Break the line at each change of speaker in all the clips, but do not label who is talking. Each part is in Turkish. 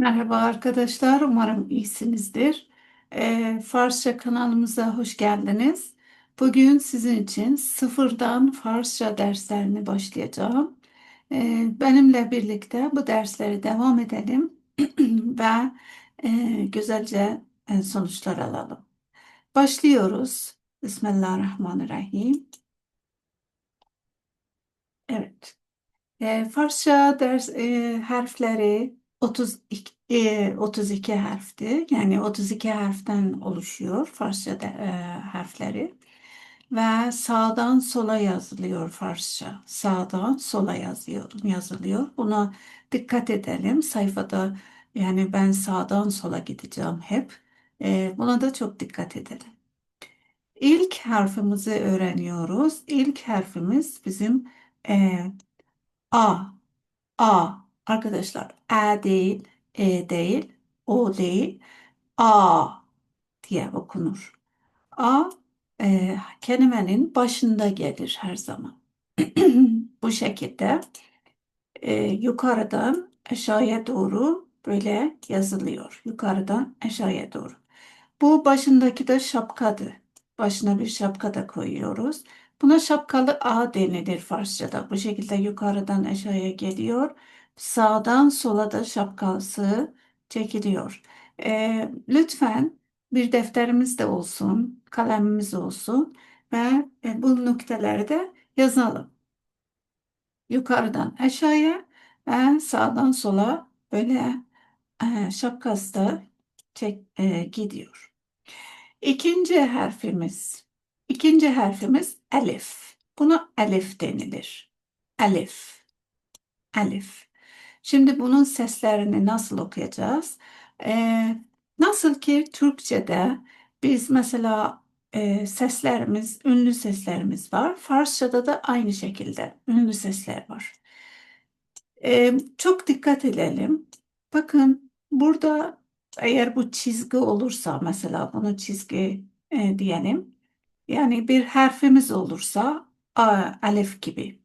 Merhaba arkadaşlar, umarım iyisinizdir. Ee, Farsça kanalımıza hoş geldiniz. Bugün sizin için sıfırdan Farsça derslerini başlayacağım. Ee, benimle birlikte bu dersleri devam edelim ve e, güzelce e, sonuçlar alalım. Başlıyoruz. Bismillahirrahmanirrahim. Evet. E, Farsça ders e, harfleri 32, e, 32 harfti. Yani 32 harften oluşuyor Farsça e, harfleri. Ve sağdan sola yazılıyor Farsça. Sağdan sola yazıyor, yazılıyor. Buna dikkat edelim. Sayfada yani ben sağdan sola gideceğim hep. E, buna da çok dikkat edelim. İlk harfimizi öğreniyoruz. İlk harfimiz bizim e, A. A. Arkadaşlar E değil, E değil, O değil, A diye okunur. A e, kelimenin başında gelir her zaman. Bu şekilde e, yukarıdan aşağıya doğru böyle yazılıyor. Yukarıdan aşağıya doğru. Bu başındaki de şapkadı. Başına bir şapka da koyuyoruz. Buna şapkalı A denilir Farsçada. Bu şekilde yukarıdan aşağıya geliyor. Sağdan sola da şapkası çekiliyor. Ee, lütfen bir defterimiz de olsun, kalemimiz olsun ve e, bu noktaları da yazalım. Yukarıdan aşağıya ve sağdan sola böyle e, şapkası da çek, e, gidiyor. İkinci harfimiz. İkinci harfimiz elif. Buna elif denilir. Elif. Elif. Şimdi bunun seslerini nasıl okuyacağız? Ee, nasıl ki Türkçe'de biz mesela e, seslerimiz, ünlü seslerimiz var. Farsça'da da aynı şekilde ünlü sesler var. Ee, çok dikkat edelim. Bakın burada eğer bu çizgi olursa mesela bunu çizgi e, diyelim. Yani bir harfimiz olursa A, alef gibi.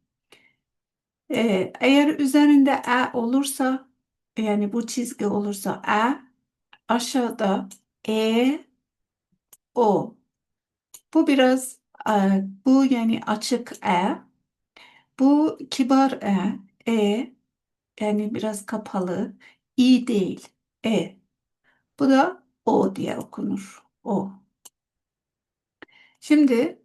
E, eğer üzerinde E olursa yani bu çizgi olursa E aşağıda E O. Bu biraz e, bu yani açık E. Bu kibar E. E yani biraz kapalı. İ değil. E. Bu da O diye okunur. O. Şimdi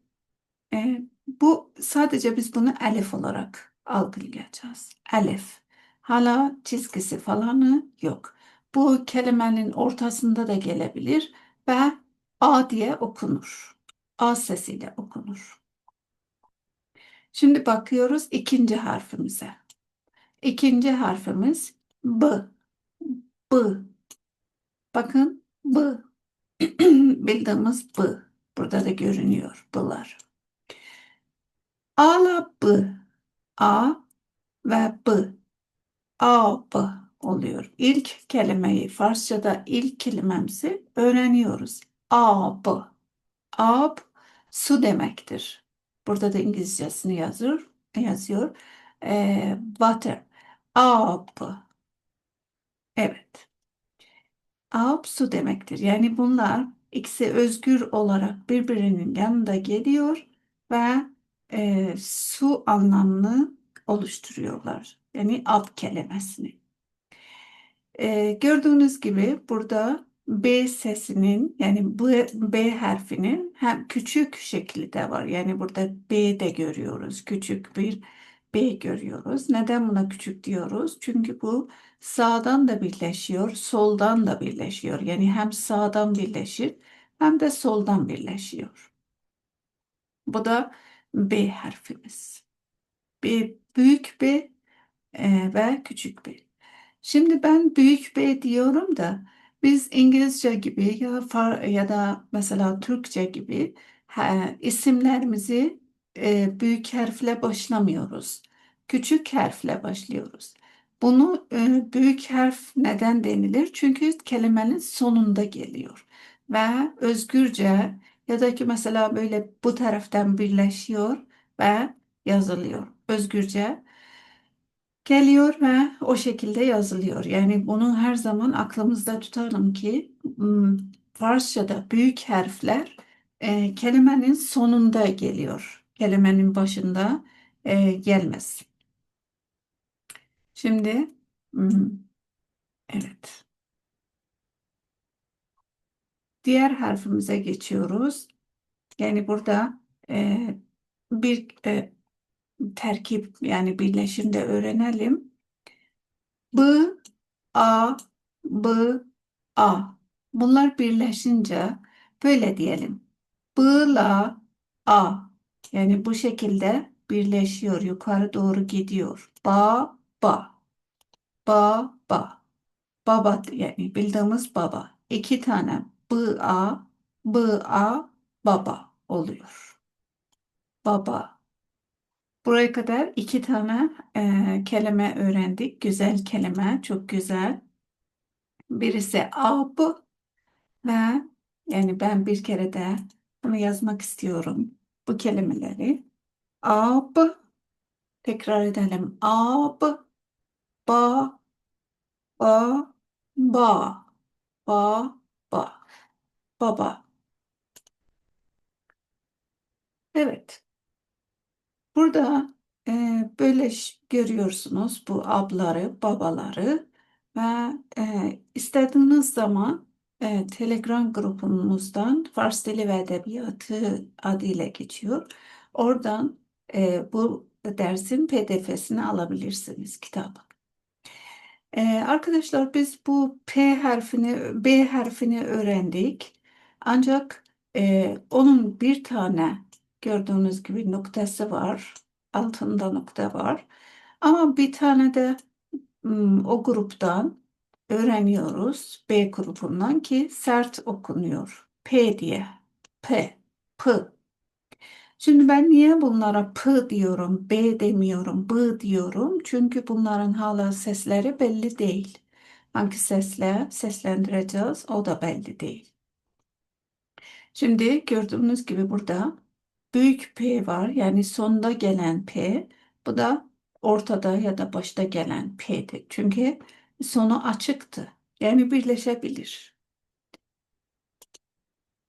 e, bu sadece biz bunu elif olarak algılayacağız. Elif. Hala çizgisi falanı yok. Bu kelimenin ortasında da gelebilir ve A diye okunur. A sesiyle okunur. Şimdi bakıyoruz ikinci harfimize. İkinci harfimiz B. B. Bakın B. Bildiğimiz B. Burada da görünüyor B'lar. A'la B. A ve B. A, B oluyor. İlk kelimeyi Farsçada ilk kelimemizi öğreniyoruz. Ab. Ab su demektir. Burada da İngilizcesini yazıyor. yazıyor. Ee, water. Ab. Evet. Ab su demektir. Yani bunlar ikisi özgür olarak birbirinin yanında geliyor ve e, su anlamını oluşturuyorlar. Yani ab kelimesini. E, gördüğünüz gibi burada B sesinin yani B, B harfinin hem küçük şekli de var. Yani burada B de görüyoruz. Küçük bir B görüyoruz. Neden buna küçük diyoruz? Çünkü bu sağdan da birleşiyor, soldan da birleşiyor. Yani hem sağdan birleşir hem de soldan birleşiyor. Bu da B harfimiz. Bir büyük B e, ve küçük B. Şimdi ben büyük B diyorum da biz İngilizce gibi ya far, ya da mesela Türkçe gibi he, isimlerimizi e, büyük harfle başlamıyoruz. Küçük harfle başlıyoruz. Bunu e, büyük harf neden denilir? Çünkü kelimenin sonunda geliyor ve özgürce ya da ki mesela böyle bu taraftan birleşiyor ve yazılıyor. Özgürce geliyor ve o şekilde yazılıyor. Yani bunu her zaman aklımızda tutalım ki Farsçada büyük harfler e, kelimenin sonunda geliyor. Kelimenin başında e, gelmez. Şimdi evet. Diğer harfimize geçiyoruz. Yani burada e, bir e, terkip yani birleşimde öğrenelim. B, A, B, A. Bunlar birleşince böyle diyelim. B'la A. Yani bu şekilde birleşiyor. Yukarı doğru gidiyor. Ba, ba. Ba, ba. Baba yani bildiğimiz baba. İki tane B, A, B, A, baba oluyor. Baba. Buraya kadar iki tane e, kelime öğrendik. Güzel kelime, çok güzel. Birisi ab ve yani ben bir kere de bunu yazmak istiyorum. Bu kelimeleri. Ab, tekrar edelim. Ab, ba, ba, ba, ba, ba, baba. Evet. Burada e, böyle görüyorsunuz bu abları, babaları ve e, istediğiniz zaman e, Telegram grubumuzdan Fars Dili ve Edebiyatı adıyla geçiyor. Oradan e, bu dersin PDF'sini alabilirsiniz kitabı. Ee, arkadaşlar biz bu P harfini, B harfini öğrendik. Ancak e, onun bir tane gördüğünüz gibi noktası var. Altında nokta var. Ama bir tane de o gruptan öğreniyoruz. B grubundan ki sert okunuyor. P diye. P. P. Şimdi ben niye bunlara P diyorum, B demiyorum, B diyorum? Çünkü bunların hala sesleri belli değil. Hangi sesle seslendireceğiz o da belli değil. Şimdi gördüğünüz gibi burada büyük P var. Yani sonda gelen P. Bu da ortada ya da başta gelen P'dir. Çünkü sonu açıktı. Yani birleşebilir.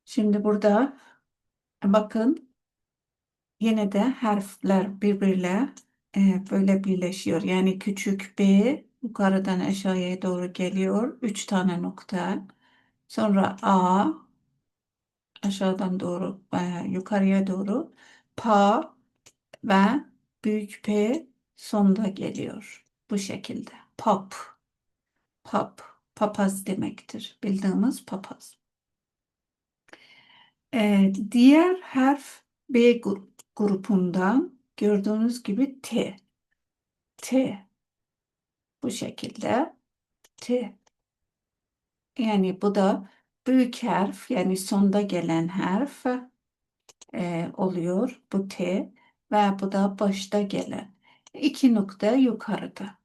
Şimdi burada bakın Yine de harfler birbiriyle e, böyle birleşiyor. Yani küçük B yukarıdan aşağıya doğru geliyor. Üç tane nokta. Sonra A aşağıdan doğru e, yukarıya doğru. Pa ve büyük P sonda geliyor. Bu şekilde. Pop. Pop. Papaz demektir. Bildiğimiz papaz. E, diğer harf B gru- grubundan gördüğünüz gibi T. T. Bu şekilde T. Yani bu da büyük harf yani sonda gelen harf e, oluyor bu T ve bu da başta gelen. iki nokta yukarıda.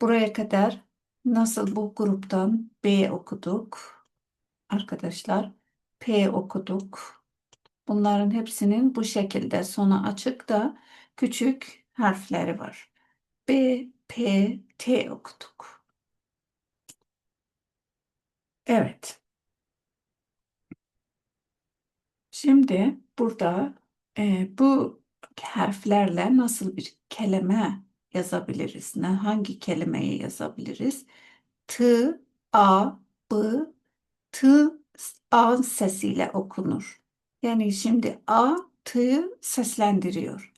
Buraya kadar nasıl bu gruptan B okuduk arkadaşlar. P okuduk. Bunların hepsinin bu şekilde sonu açık da küçük harfleri var. B, P, T okuduk. Evet. Şimdi burada e, bu harflerle nasıl bir kelime yazabiliriz? Ne, hangi kelimeyi yazabiliriz? T, A, B, T, A sesiyle okunur. Yani şimdi A, T seslendiriyor.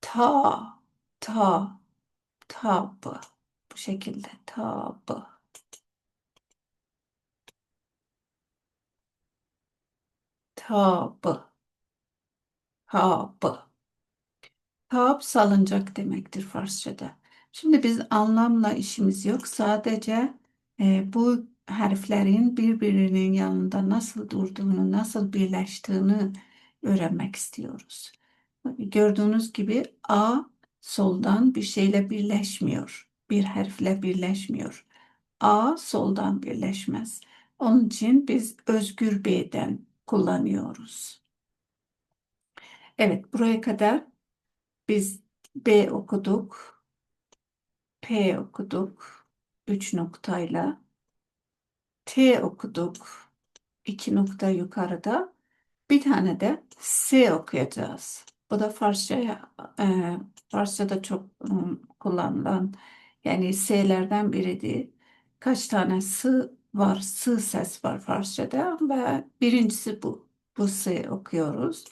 Ta, ta, tab. Bu şekilde tab. Tab. Tab. Tab salıncak demektir Farsçada. Şimdi biz anlamla işimiz yok. Sadece e, bu harflerin birbirinin yanında nasıl durduğunu, nasıl birleştiğini öğrenmek istiyoruz. Gördüğünüz gibi A soldan bir şeyle birleşmiyor. Bir harfle birleşmiyor. A soldan birleşmez. Onun için biz özgür B'den kullanıyoruz. Evet, buraya kadar biz B okuduk. P okuduk. Üç noktayla. T okuduk. iki nokta yukarıda. Bir tane de S okuyacağız. Bu da Farsça, e, Farsçada çok ım, kullanılan yani S'lerden biridir. Kaç tane S var, S ses var Farsçada ve birincisi bu. Bu S okuyoruz.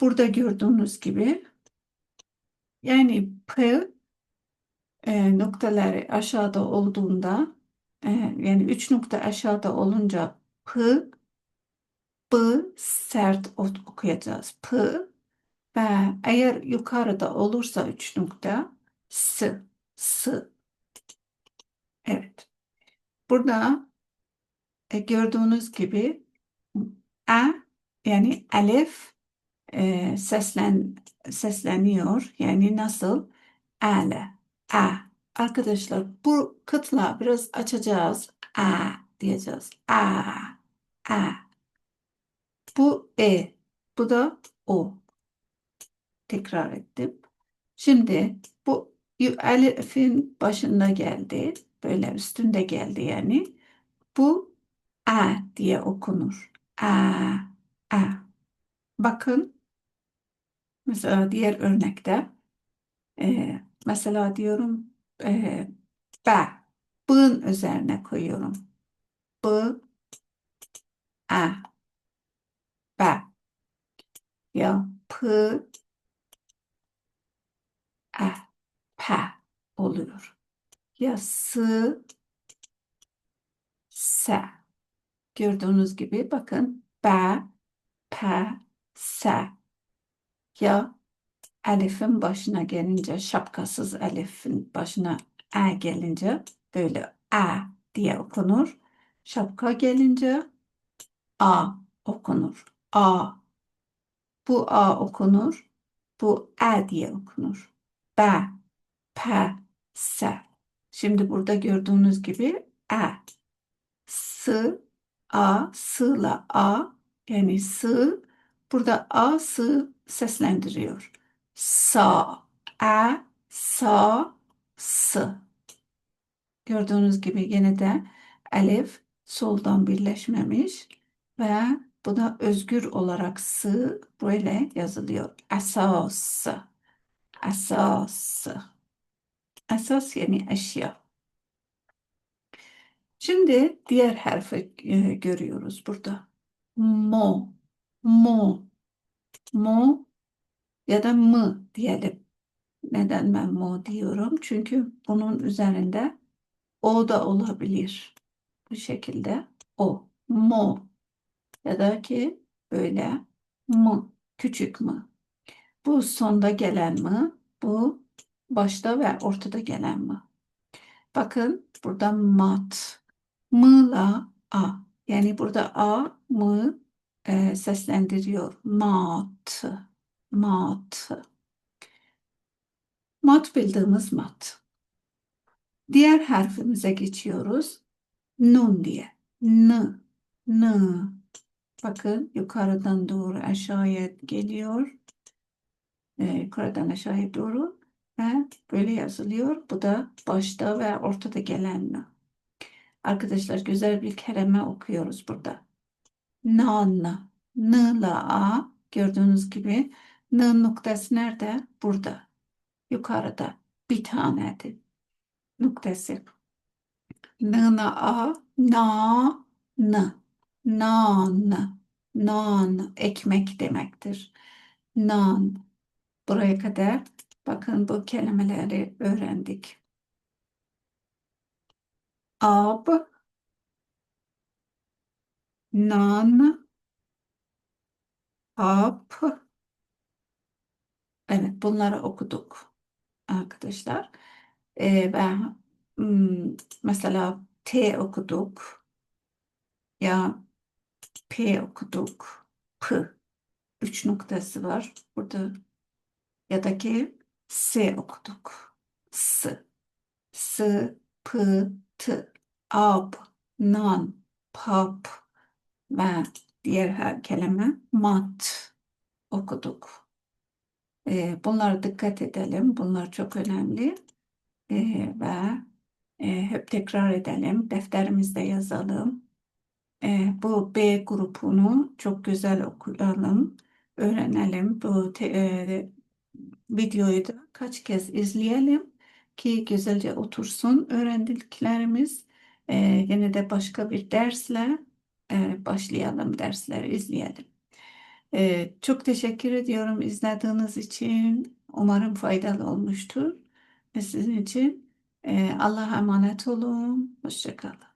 Burada gördüğünüz gibi yani P e, noktaları aşağıda olduğunda e, yani üç nokta aşağıda olunca P, B sert ok- okuyacağız. P ve eğer yukarıda olursa üç nokta S, S. Burada e, gördüğünüz gibi E yani elif e, seslen sesleniyor. Yani nasıl? Ele, e. Arkadaşlar bu kıtla biraz açacağız. E diyeceğiz. E, e. Bu e. Bu da o. Tekrar ettim. Şimdi bu elifin başında geldi. Böyle üstünde geldi yani. Bu e diye okunur. E, e. Bakın mesela diğer örnekte e, mesela diyorum e, be. B'ın üzerine koyuyorum. B, e, be. Ya p, e, pe oluyor. Ya s, se. Gördüğünüz gibi bakın be, pe, se. Ya elifin başına gelince şapkasız elifin başına e gelince böyle e diye okunur. Şapka gelince a okunur. A. Bu a okunur. Bu e diye okunur. B, P, S. Şimdi burada gördüğünüz gibi e. S, A, S'la A yani S. Burada A, S seslendiriyor. Sa, E, Sa, S. Gördüğünüz gibi yine de elif soldan birleşmemiş ve bu da özgür olarak S böyle yazılıyor. Esas. Esas. Esas yani eşya. Şimdi diğer harfi e, görüyoruz burada. Mo, mo, mo ya da mı diyelim. Neden ben mo diyorum? Çünkü bunun üzerinde o da olabilir. Bu şekilde o, mo ya da ki böyle mı, küçük mı. Bu sonda gelen mi? Bu başta ve ortada gelen mi? Bakın burada mat. Mı'la a. Yani burada a mı e, seslendiriyor. Mat. Mat. Mat bildiğimiz mat. Diğer harfimize geçiyoruz. Nun diye. N. N. Bakın yukarıdan doğru aşağıya geliyor. E, yukarıdan aşağıya doğru ve böyle yazılıyor. Bu da başta ve ortada gelen. Arkadaşlar güzel bir kelime okuyoruz burada. Nan. N la A gördüğünüz gibi N noktası nerede? Burada. Yukarıda. Bir taneydi. Noktası. N la A na n. Nan. Nan. Ekmek demektir. Nan. Buraya kadar bakın bu kelimeleri öğrendik. Ab nan, ap. Evet, bunları okuduk arkadaşlar. Ee, ben hmm, mesela T okuduk. Ya P okuduk. P. Üç noktası var. Burada ya da ki S okuduk. S. S, P, T. Ab, nan, pap ve diğer her kelime mat okuduk. Ee, bunlara dikkat edelim. Bunlar çok önemli. e, ve e, hep tekrar edelim, defterimizde yazalım. E, bu B grubunu çok güzel okuyalım, öğrenelim. Bu te- e, videoyu da kaç kez izleyelim ki güzelce otursun öğrendiklerimiz. E, yine de başka bir dersle e, başlayalım, dersleri izleyelim. E, çok teşekkür ediyorum izlediğiniz için. Umarım faydalı olmuştur. Ve sizin için Allah'a emanet olun. Hoşça kalın.